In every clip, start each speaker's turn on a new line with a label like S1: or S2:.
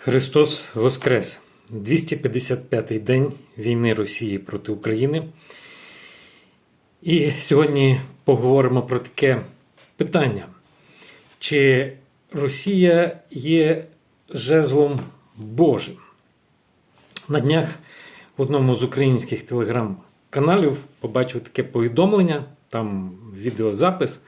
S1: Христос Воскрес! 255-й день війни Росії проти України. І сьогодні поговоримо про таке питання: чи Росія є жезлом Божим? На днях в одному з українських телеграм-каналів побачив таке повідомлення, там відеозапис,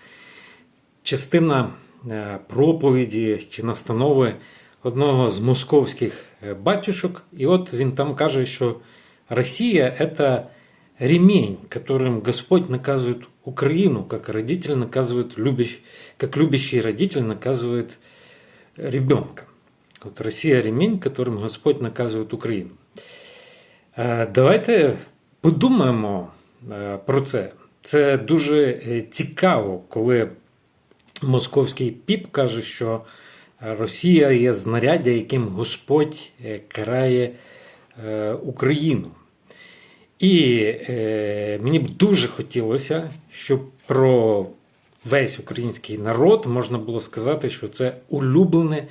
S1: частина е, проповіді чи настанови одного з московських е, батюшок. І от він там каже, що Росія це ремень, которым Господь наказывает Украину, как родитель наказывает, любящ, как любящий родитель наказывает ребенка. От Росія ремень, которым Господь наказує Україну. Е, Давайте подумаємо е, про це. Це дуже е, цікаво, коли московський піп каже, що Росія є знаряддя, яким Господь е, карає е, Україну. І е, мені б дуже хотілося, щоб про весь український народ можна було сказати, що це улюблене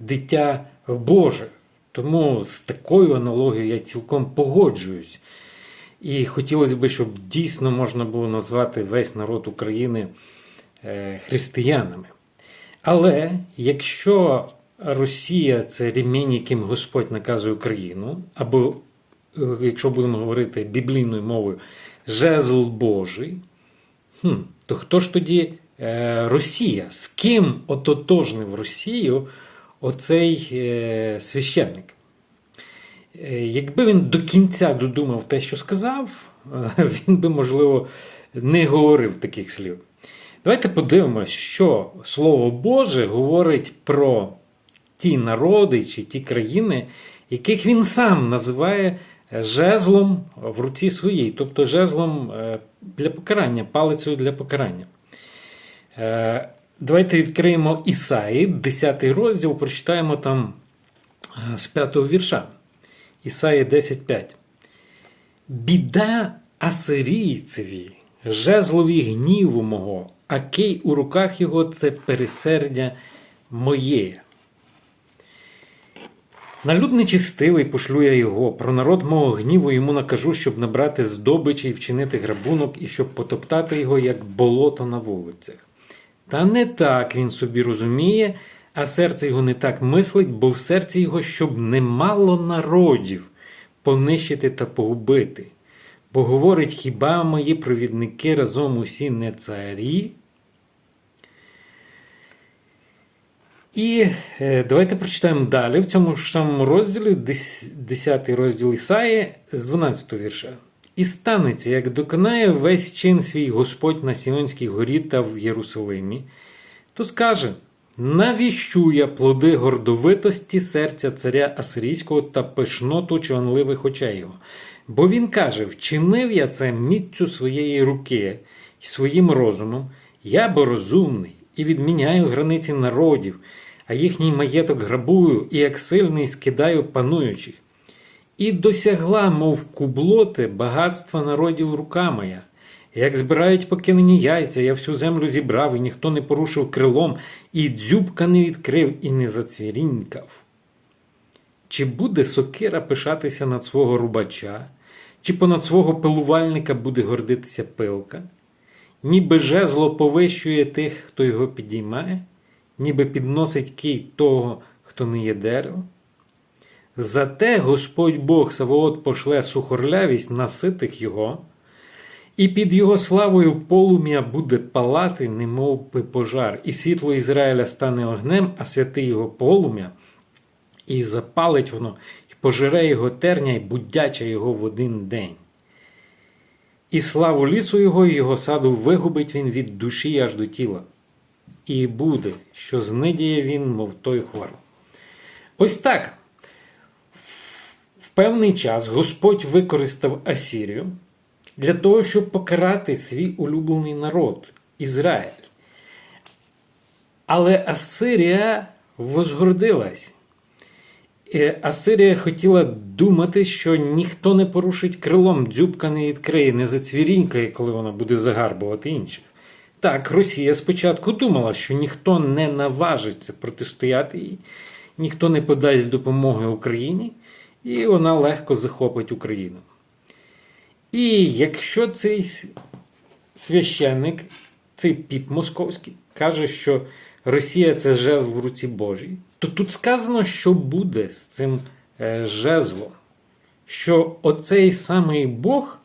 S1: дитя Боже. Тому з такою аналогією я цілком погоджуюсь. І хотілося б, щоб дійсно можна було назвати весь народ України християнами. Але якщо Росія це ремінь, яким Господь наказує Україну, або, е, якщо будемо говорити біблійною мовою, жезл Божий, хм, то хто ж тоді е, Росія? З ким ототожнив Росію оцей е, священник? Е, Якби він до кінця додумав те, що сказав, він би, можливо, не говорив таких слів. Давайте подивимося, що Слово Боже говорить про ті народи чи ті країни, яких він сам називає жезлом в руці своїй, тобто жезлом е, для покарання, палицею для покарання. Е, Давайте відкриємо Ісаї, 10 розділ, прочитаємо там е, з 5 вірша. Ісаї 10.5. Біда асирійцеві, жезлові гніву мого, а кий у руках його це пересердя моє. На люд нечистивий пошлю я його, про народ мого гніву йому накажу, щоб набрати здобичі і вчинити грабунок, і щоб потоптати його, як болото на вулицях. Та не так він собі розуміє, а серце його не так мислить, бо в серці його, щоб немало народів понищити та погубити. Бо говорить, хіба мої провідники разом усі не царі? І е, давайте прочитаємо далі в цьому ж самому розділі, 10 розділ Ісаї з 12 вірша. І станеться, як доконає весь чин свій Господь на Сіонській горі та в Єрусалимі, то скаже: навіщу я плоди гордовитості серця царя Асирійського та пишноту чванливих очей його. Бо він каже: вчинив я це міцю своєї руки і своїм розумом, я бо розумний і відміняю границі народів, а їхній маєток грабую, і як сильний скидаю пануючих. І досягла, мов кублоти, багатства народів рука моя. Як збирають покинені яйця, я всю землю зібрав, і ніхто не порушив крилом, і дзюбка не відкрив, і не зацвірінькав. Чи буде сокира пишатися над свого рубача, чи понад свого пилувальника буде гордитися пилка? Ніби жезло повищує тих, хто його підіймає, ніби підносить кий того, хто не є дерево. Зате Господь Бог Савоот пошле сухорлявість наситих його, і під його славою полум'я буде палати, немов би пожар, і світло Ізраїля стане огнем, а святий його полум'я, і запалить воно, і пожере його терня, і будяча його в один день. І славу лісу його, і його саду вигубить він від душі аж до тіла. І буде, що знидіє він, мов той хвар. Ось так. В певний час Господь використав Асірію для того, щоб покарати свій улюблений народ Ізраїль. Але Асирія возгордилась. Асирія хотіла думати, що ніхто не порушить крилом, дзюбка не відкриє, не зацвірінькає, коли вона буде загарбувати інших. Так, Росія спочатку думала, що ніхто не наважиться протистояти їй, ніхто не подасть допомоги Україні, і вона легко захопить Україну. І якщо цей священник, цей піп московський, каже, що Росія це жезл в руці Божій, то тут сказано, що буде з цим е, жезлом. Що оцей самий Бог,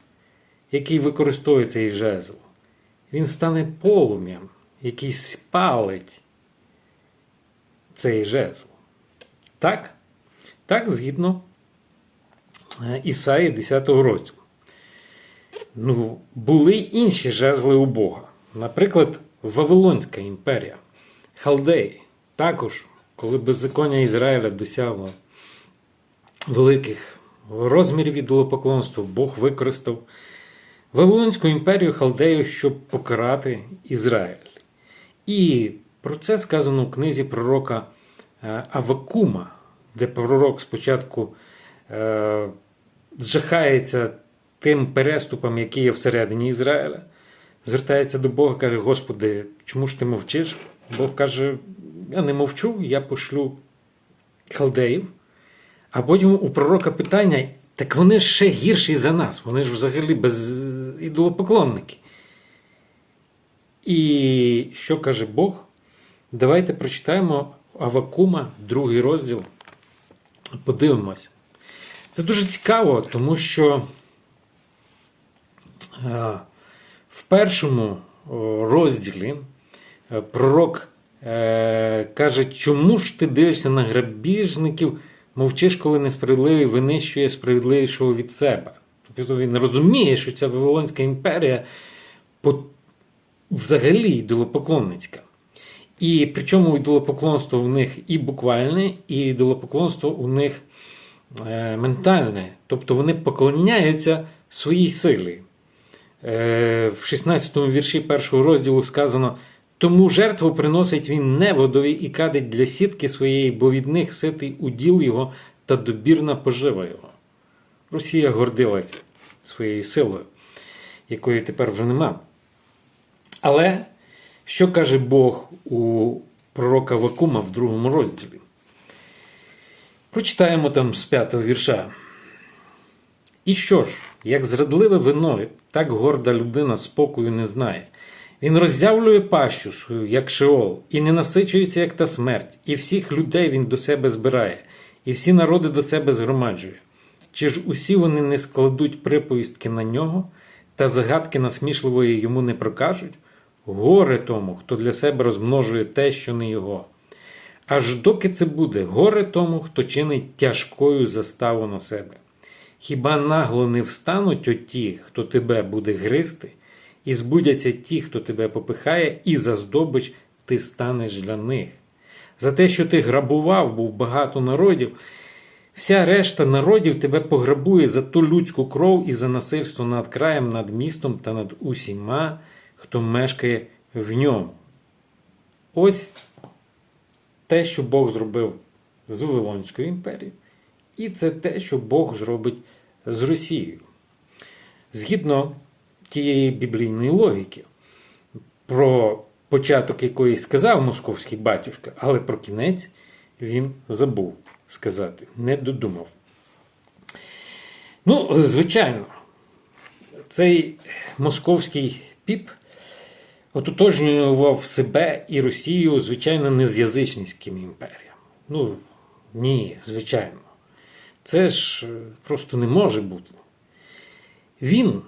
S1: який використовує цей жезл, він стане полум'ям, який спалить цей жезл. Так? Так, згідно е, Ісаї 10 розділу. Ну, були інші жезли у Бога. Наприклад, Вавилонська імперія, Халдеї. Також, коли беззаконня Ізраїля досягло великих розмірів ідолопоклонства, Бог використав Вавилонську імперію Халдею, щоб покарати Ізраїль. І про це сказано в книзі пророка е, Авакума, де пророк спочатку е, зжахається тим переступом, який є всередині Ізраїля, звертається до Бога, каже: Господи, чому ж ти мовчиш? Бог каже: Я не мовчу, я пошлю халдеїв. А потім у пророка питання: так вони ще гірші за нас, вони ж взагалі без ідолопоклонники. І що каже Бог? Давайте прочитаємо Авакума, другий розділ. Подивимось. Це дуже цікаво, тому що е, в першому розділі пророк е, каже, чому ж ти дивишся на грабіжників, мовчиш, коли несправедливий винищує справедливішого від себе. Тобто він розуміє, що ця Вавилонська імперія взагалі ідолопоклонницька. І причому ідолопоклонство в них і буквальне, і ідолопоклонство у них е, ментальне. Тобто вони поклоняються своїй силі. Е, в 16 вірші першого розділу сказано: тому жертву приносить він неводові і кадить для сітки своєї, бо від них ситий уділ його та добірна пожива його. Росія гордилась своєю силою, якої тепер вже нема. Але що каже Бог у пророка Вакума в другому розділі? Прочитаємо там з п'ятого вірша. І що ж, як зрадливе вино, так горда людина спокою не знає. Він роззявлює пащу свою, як шеол, і не насичується, як та смерть, і всіх людей він до себе збирає, і всі народи до себе згромаджує. Чи ж усі вони не складуть приповістки на нього, та загадки насмішливої йому не прокажуть? Горе тому, хто для себе розмножує те, що не його. Аж доки це буде, горе тому, хто чинить тяжкою заставу на себе. Хіба нагло не встануть оті, хто тебе буде гризти, і збудяться ті, хто тебе попихає, і за здобич ти станеш для них. За те, що ти грабував, був багато народів, вся решта народів тебе пограбує за ту людську кров і за насильство над краєм, над містом та над усіма, хто мешкає в ньому. Ось те, що Бог зробив з Вавилонською імперією, і це те, що Бог зробить з Росією. Згідно тієї біблійної логіки, про початок якої сказав московський батюшка, але про кінець він забув сказати, не додумав. Ну, звичайно, цей московський піп ототожнював себе і Росію, звичайно, не з язичницькими імперіями. Ну, ні, звичайно. Це ж просто не може бути. Він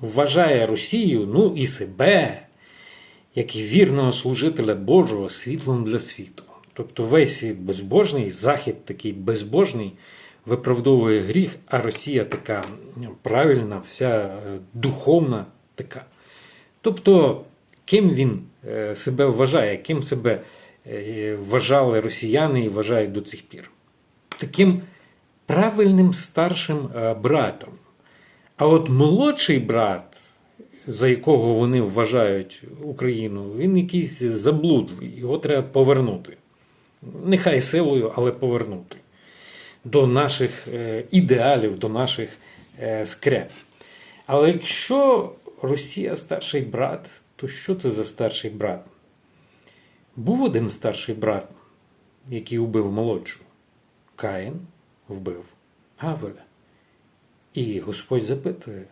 S1: вважає Росію, ну і себе, як і вірного служителя Божого світлом для світу. Тобто весь світ безбожний, Захід такий безбожний, виправдовує гріх, а Росія така правильна, вся е, духовна така. Тобто, ким він е, себе вважає, ким себе е, вважали росіяни і вважають до цих пір? Таким правильним старшим братом. А от молодший брат, за якого вони вважають Україну, він якийсь заблудлий, його треба повернути. Нехай силою, але повернути до наших е, ідеалів, до наших е, скреп. Але якщо Росія старший брат, то що це за старший брат? Був один старший брат який убив молодшу. Каїн вбив Авеля. І Господь запитує,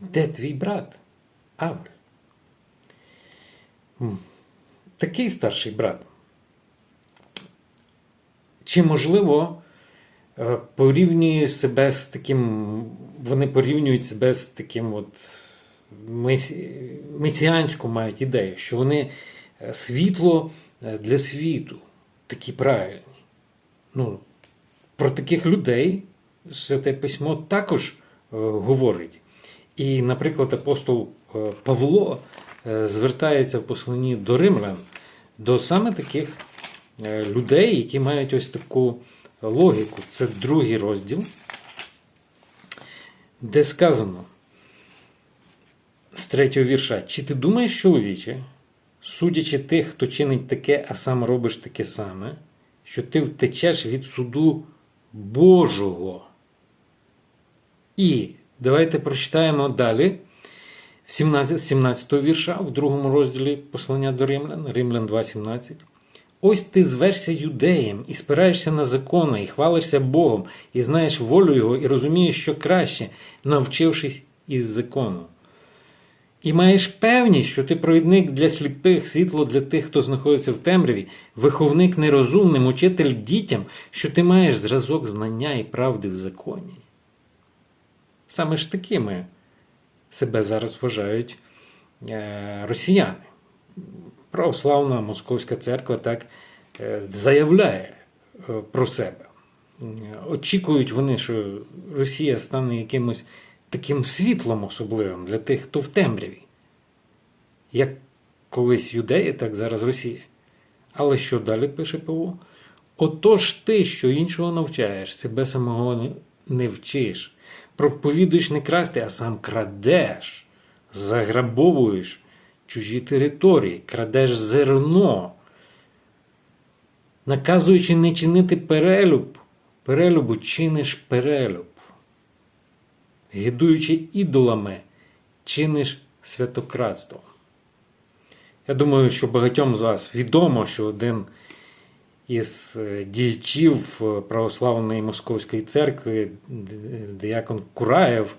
S1: де твій брат Авель? Такий старший брат. Чи можливо е, порівнює себе з таким, вони порівнюють себе з таким от месіанську мають ідею, що вони е, світло е, для світу, такі правильні. Ну, про таких людей Святе Письмо також е, говорить. І, наприклад, апостол е, Павло е, звертається в посланні до римлян до саме таких людей, які мають ось таку логіку. Це другий розділ, де сказано з третього вірша: Чи ти думаєш, чоловіче, судячи тих, хто чинить таке, а сам робиш таке саме, що ти втечеш від суду Божого? І давайте прочитаємо далі. В 17, 17 вірша, в другому розділі послання до Римлян, Римлян 2.17. Ось ти звершся юдеєм і спираєшся на закони, і хвалишся Богом, і знаєш волю Його, і розумієш, що краще, навчившись із закону. І маєш певність, що ти провідник для сліпих, світло для тих, хто знаходиться в темряві, виховник нерозумним, учитель дітям, що ти маєш зразок знання і правди в законі. Саме ж такими себе зараз вважають е, росіяни. Православна Московська церква так е, заявляє е, про себе. Очікують вони, що Росія стане якимось таким світлом особливим для тих, хто в темряві. Як колись юдеї, так зараз Росія. Але що далі пише Павло? Отож ти, що іншого навчаєш, себе самого не вчиш, проповідуєш не красти, а сам крадеш, заграбовуєш чужі території, крадеш зерно, наказуючи не чинити перелюб, перелюбу чиниш перелюб, гидуючи ідолами, чиниш святократство. Я думаю, що багатьом з вас відомо, що один із е, діячів е, православної московської церкви, д- диякон Кураєв,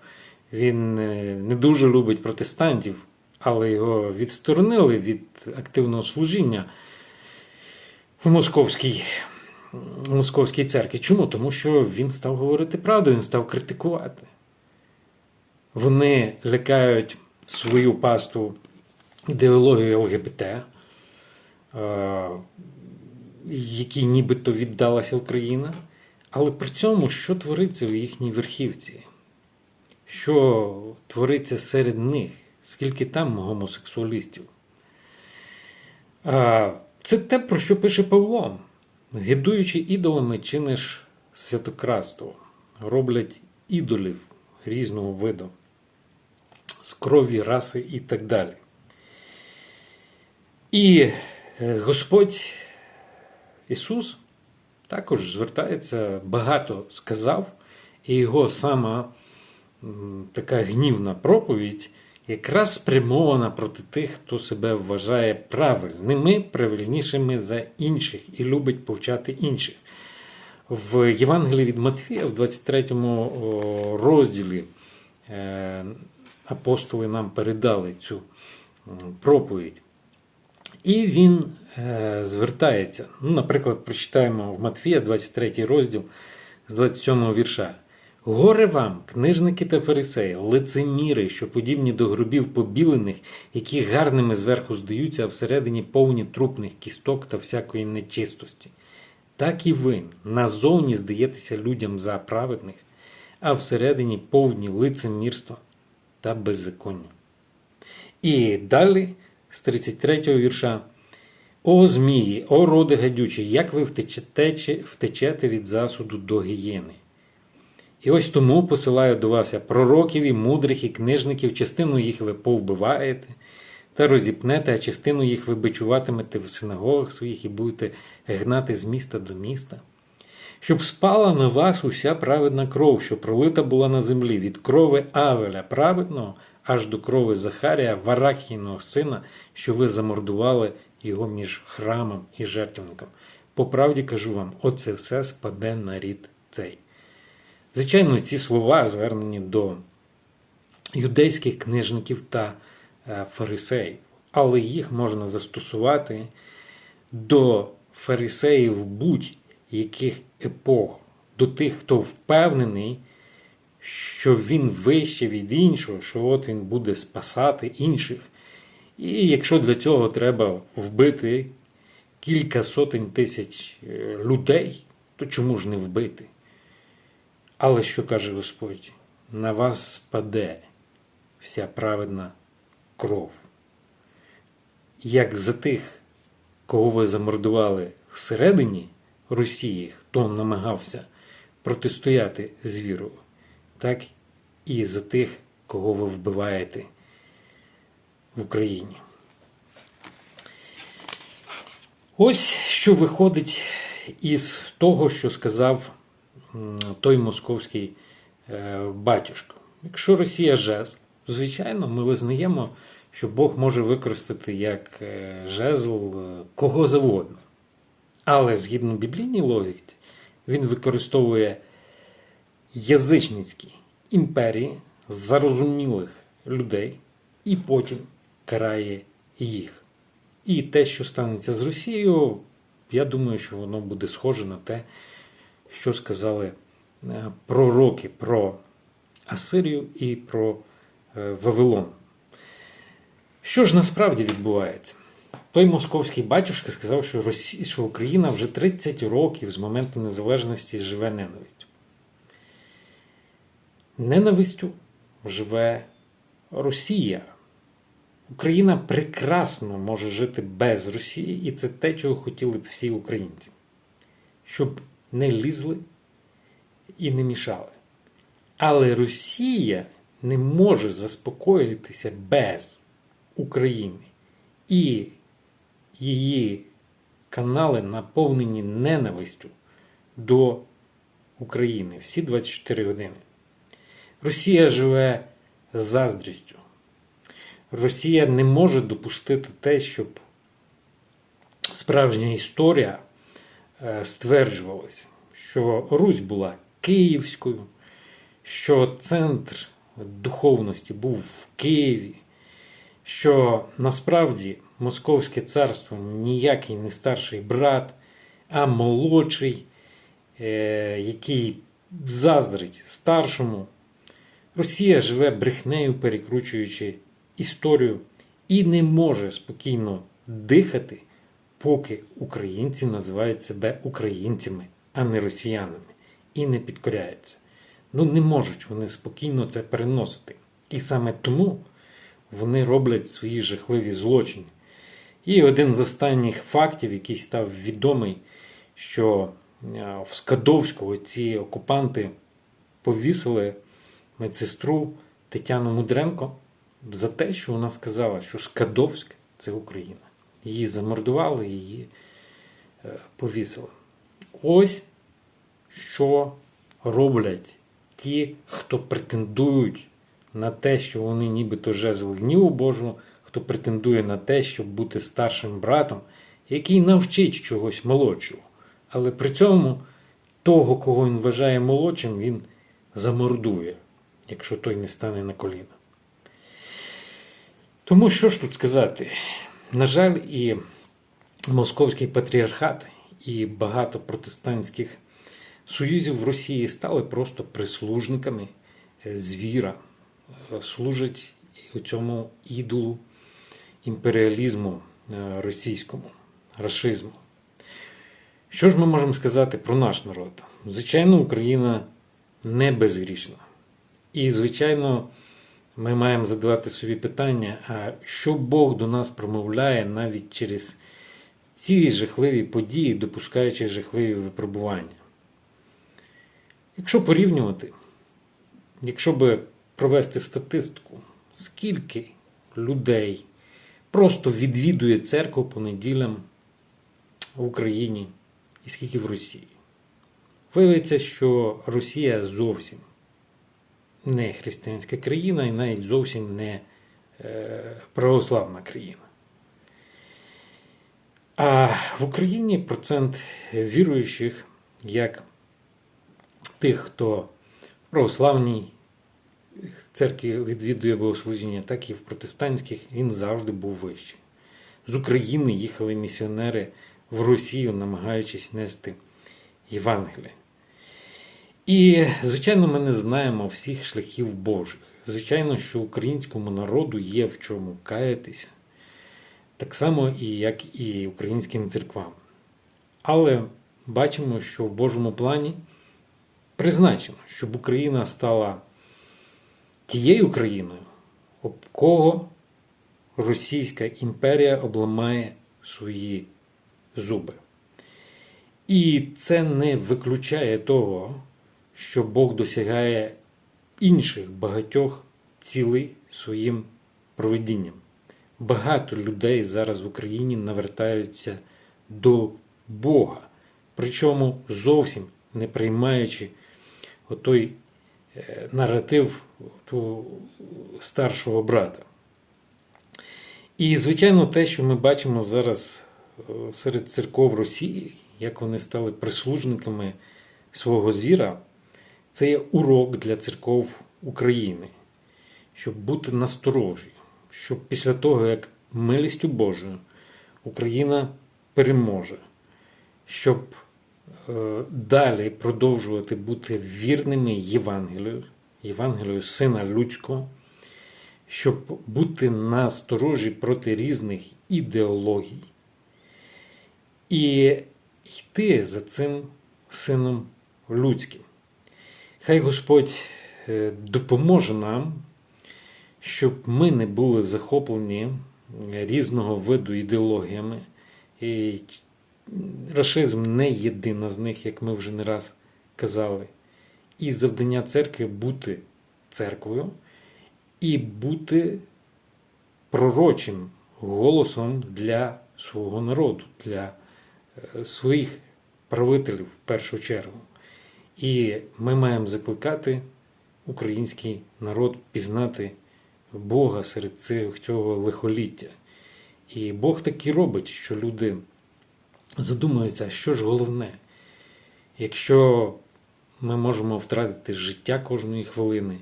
S1: він е, не дуже любить протестантів, але його відсторонили від активного служіння в московській, в московській церкві. Чому? Тому що він став говорити правду, він став критикувати. Вони лякають свою пасту ідеологію ЛГБТ, якій нібито віддалася Україна. Але при цьому, що твориться в їхній верхівці? Що твориться серед них? Скільки там гомосексуалістів? Це те, про що пише Павло. Гидуючи ідолами, чиниш святократство, роблять ідолів різного виду, з крові, раси і так далі. І е, Господь Ісус також звертається, багато сказав, і його сама така гнівна проповідь якраз спрямована проти тих, хто себе вважає правильними, правильнішими за інших і любить повчати інших. В Євангелії від Матфія, в 23 розділі, е, апостоли нам передали цю проповідь. І він е, звертається. Ну, наприклад, прочитаємо в Матфія, 23 розділ з 27 вірша. Горе вам, книжники та фарисеї, лицеміри, що подібні до грубів побілених, які гарними зверху здаються, а всередині повні трупних кісток та всякої нечистості. Так і ви назовні здаєтеся людям за праведних, а всередині повні лицемірства та беззаконня. І далі з 33 вірша. О змії, о роди гадючі, як ви втечете, втечете від засуду до гієни. І ось тому посилаю до вас я пророків і мудрих, і книжників, частину їх ви повбиваєте та розіпнете, а частину їх ви бичуватимете в синагогах своїх і будете гнати з міста до міста. Щоб спала на вас уся праведна кров, що пролита була на землі, від крови Авеля праведного аж до крови Захарія, Варахійного сина, що ви замордували його між храмом і жертвенником. По правді кажу вам, оце все спаде на рід цей. Звичайно, ці слова звернені до юдейських книжників та е, фарисеїв, але їх можна застосувати до фарисеїв будь-яких епох, до тих, хто впевнений, що він вище від іншого, що от він буде спасати інших. І якщо для цього треба вбити кілька сотень тисяч е, людей, то чому ж не вбити? Але що каже Господь? На вас спаде вся праведна кров. Як за тих, кого ви замордували всередині Росії, хто намагався протистояти звіру, так і за тих, кого ви вбиваєте в Україні. Ось що виходить із того, що сказав той московський е, батюшка. Якщо Росія жезл, звичайно, ми визнаємо, що Бог може використати як е, жезл е, кого завгодно. Але згідно біблійній логіці, він використовує язичницькі імперії зарозумілих людей і потім карає їх. І те, що станеться з Росією, я думаю, що воно буде схоже на те, що сказали е, пророки про Асирію і про е, Вавилон. Що ж насправді відбувається? Той московський батюшка сказав, що, Росі... що Україна вже 30 років з моменту незалежності живе ненавистю. Ненавистю живе Росія. Україна прекрасно може жити без Росії, і це те, чого хотіли б всі українці. Щоб не лізли і не мішали. Але Росія не може заспокоїтися без України. І її канали наповнені ненавистю до України всі 24 години. Росія живе з заздрістю. Росія не може допустити те, щоб справжня історія е, стверджувалася, що Русь була Київською, що центр духовності був в Києві, що насправді Московське царство ніякий не старший брат, а молодший, е, який заздрить старшому. Росія живе брехнею, перекручуючи історію, і не може спокійно дихати, поки українці називають себе українцями, а не росіянами, і не підкоряються. Ну, не можуть вони спокійно це переносити. І саме тому вони роблять свої жахливі злочини. І один з останніх фактів, який став відомий, що е, в Скадовську ці окупанти повісили медсестру Тетяну Мудренко за те, що вона сказала, що Скадовськ це Україна. Її замордували, її е, повісили. Ось що роблять ті, хто претендують на те, що вони нібито жезл гніву Божого, хто претендує на те, щоб бути старшим братом, який навчить чогось молодшого. Але при цьому того, кого він вважає молодшим, він замордує, якщо той не стане на коліна. Тому що ж тут сказати? На жаль, і Московський патріархат, і багато протестантських союзів в Росії стали просто прислужниками е, звіра, е, служать у цьому ідолу імперіалізму е, російському, рашизму. Що ж ми можемо сказати про наш народ? Звичайно, Україна не безгрішна. І, звичайно, ми маємо задавати собі питання, а що Бог до нас промовляє навіть через ці жахливі події, допускаючи жахливі випробування. Якщо порівнювати, якщо би провести статистику, скільки людей просто відвідує церкву по неділям в Україні і скільки в Росії, виявиться, що Росія зовсім не християнська країна і навіть зовсім не е, православна країна. А в Україні процент віруючих, як тих, хто в православній церкві відвідує богослужіння, так і в протестантських, він завжди був вищий. З України їхали місіонери в Росію, намагаючись нести Євангеліє. І, звичайно, ми не знаємо всіх шляхів Божих. Звичайно, що українському народу є в чому каятися, так само, і як і українським церквам. Але бачимо, що в Божому плані призначено, щоб Україна стала тією країною, об кого Російська імперія обламає свої зуби. І це не виключає того, що Бог досягає інших багатьох цілей своїм проведінням. Багато людей зараз в Україні навертаються до Бога, причому зовсім не приймаючи отой е, наратив старшого брата. І, звичайно, те, що ми бачимо зараз е, серед церков Росії, як вони стали прислужниками свого звіра, це є урок для церков України, щоб бути насторожі, щоб після того, як милістю Божою Україна переможе, щоб е, далі продовжувати бути вірними Євангелію, Євангелію Сина Людського, щоб бути насторожі проти різних ідеологій і йти за цим Сином Людським. Хай Господь е, допоможе нам, щоб ми не були захоплені різного виду ідеологіями. І рашизм не єдина з них, як ми вже не раз казали. І завдання церкви бути церквою і бути пророчим голосом для свого народу, для е, своїх правителів в першу чергу. І ми маємо закликати український народ пізнати Бога серед цього лихоліття. І Бог так і робить, що люди задумуються, що ж головне, якщо ми можемо втратити життя кожної хвилини,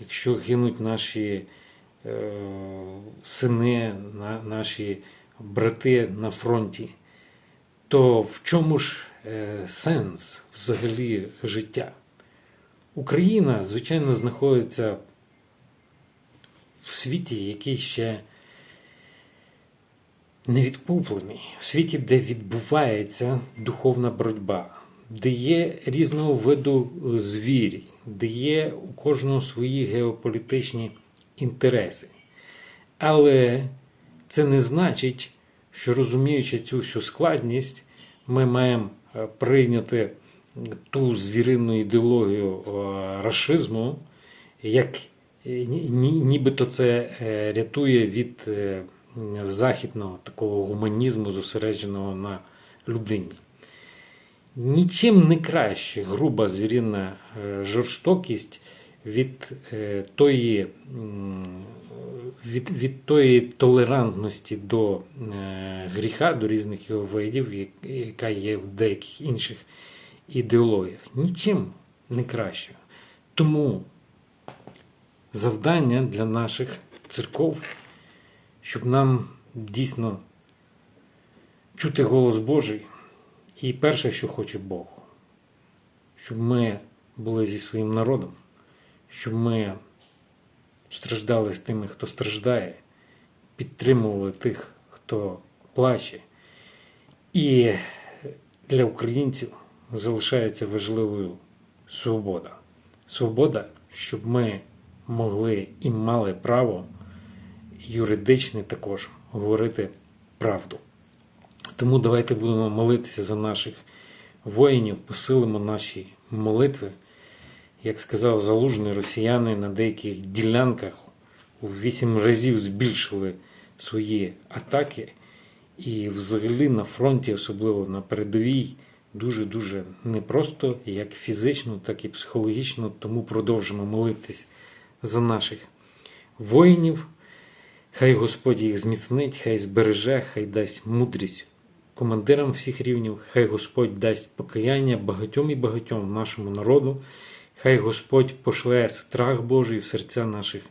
S1: якщо гинуть наші е, сини, на, наші брати на фронті, то в чому ж сенс взагалі життя? Україна, звичайно, знаходиться в світі, який ще не відкуплений, в світі, де відбувається духовна боротьба, де є різного виду звірі, де є у кожного свої геополітичні інтереси. Але це не значить, що розуміючи цю всю складність, ми маємо е, прийняти ту звіринну ідеологію е, рашизму, як е, ні- ні- нібито це е, рятує від е, західного такого гуманізму, зосередженого на людині. Нічим не краще груба звіринна е, жорстокість від е, тої, від, від тої толерантності до е, гріха, до різних його видів, яка є в деяких інших ідеологіях. Нічим не краще. Тому завдання для наших церков, щоб нам дійсно чути голос Божий. І перше, що хоче Бог, щоб ми були зі своїм народом, щоб ми страждали з тими, хто страждає, підтримували тих, хто плаче. І для українців залишається важливою свобода. Свобода, щоб ми могли і мали право юридичне також говорити правду. Тому давайте будемо молитися за наших воїнів, посилимо наші молитви. Як сказав залужний, росіяни на деяких ділянках у вісім разів збільшили свої атаки. І взагалі на фронті, особливо на передовій, дуже-дуже непросто, як фізично, так і психологічно. Тому продовжимо молитись за наших воїнів. Хай Господь їх зміцнить, хай збереже, хай дасть мудрість командирам всіх рівнів. Хай Господь дасть покаяння багатьом і багатьом нашому народу. Хай Господь пошле страх Божий в серця наших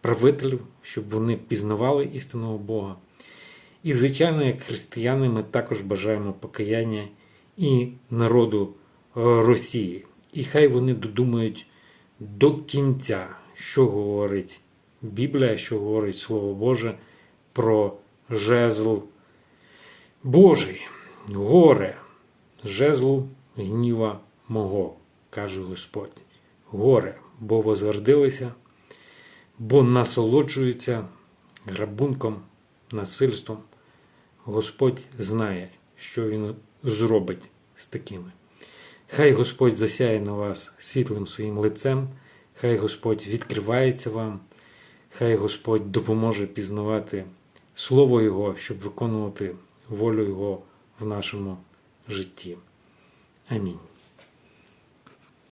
S1: правителів, щоб вони пізнавали істинного Бога. І, звичайно, як християни, ми також бажаємо покаяння і народу е, Росії. І хай вони додумають до кінця, що говорить Біблія, що говорить Слово Боже про жезл Божий, горе, жезлу гніва мого, каже Господь. Горе, бо возгордилися, бо насолоджуються грабунком, насильством. Господь знає, що Він зробить з такими. Хай Господь засяє на вас світлим своїм лицем, хай Господь відкривається вам, хай Господь допоможе пізнавати Слово Його, щоб виконувати волю Його в нашому житті. Амінь.